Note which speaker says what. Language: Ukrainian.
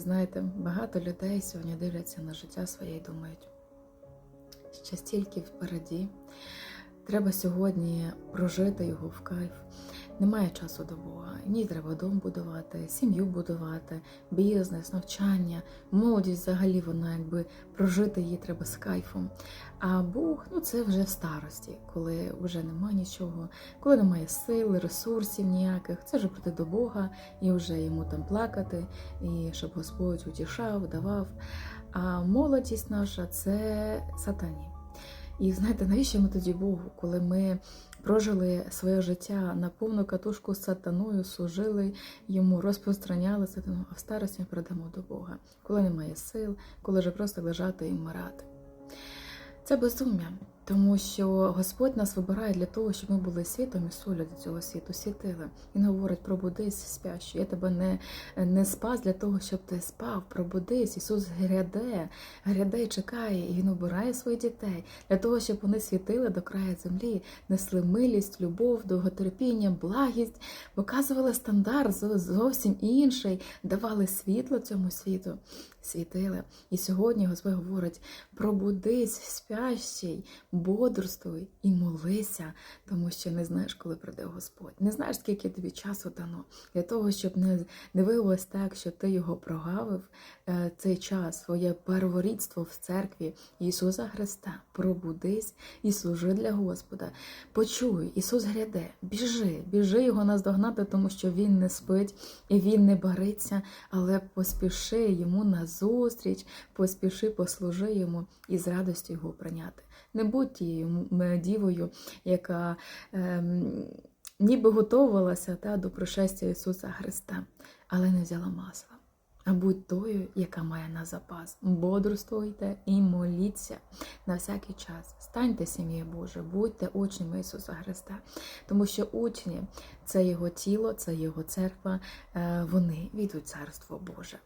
Speaker 1: Знаєте, багато людей сьогодні дивляться на життя своє і думають, що стільки впереді. Треба сьогодні прожити його в кайф. Немає часу до Бога. Ні, треба дом будувати, сім'ю будувати, бізнес, навчання, молодість взагалі вона якби прожити її треба з кайфом. А Бог, ну це вже в старості, коли вже немає нічого, коли немає сил, ресурсів ніяких. Це вже прийти до Бога і вже йому там плакати, і щоб Господь утішав, давав. А молодість наша це сатані. І знаєте, навіщо ми тоді Богу, коли ми прожили своє життя на повну катушку з сатаною, служили йому, розпространяли сатану, а в старості ми передамо до Бога, коли немає сил, коли вже просто лежати і вмирати. Це безум'я, тому що Господь нас вибирає для того, щоб ми були світом і солю до цього світу, світили. Він говорить, пробудись спящий. Я тебе не, не спас для того, щоб ти спав. Пробудись. Ісус гряде, гряде і чекає, і Він обирає своїх дітей для того, щоб вони світили до краю землі, несли милість, любов, довготерпіння, благість, показували стандарт зовсім інший, давали світло цьому світу, світили. І сьогодні Господь говорить: пробудись, спящий, бодрствуй і молися, тому що не знаєш, коли прийде Господь. Не знаєш, скільки тобі часу дано для того, щоб не, виявилось так, що ти його прогавив е, цей час, своє перворідство в церкві Ісуса Христа. Пробудись і служи для Господа. Почуй, Ісус гряде, біжи, біжи його наздогнати, тому що Він не спить і Він не бариться, але поспіши йому назустріч, поспіши, послужи йому і з радістю його прийняти. Не будь тією дівою, яка ем, ніби готувалася та, до пришестя Ісуса Христа, але не взяла масла. А будь тою, яка має на запас. Бодрствуйте і моліться на всякий час. Станьте сім'єю Божою, будьте учнями Ісуса Христа. Тому що учні це Його тіло, це Його церква, е, вони війдуть Царство Боже.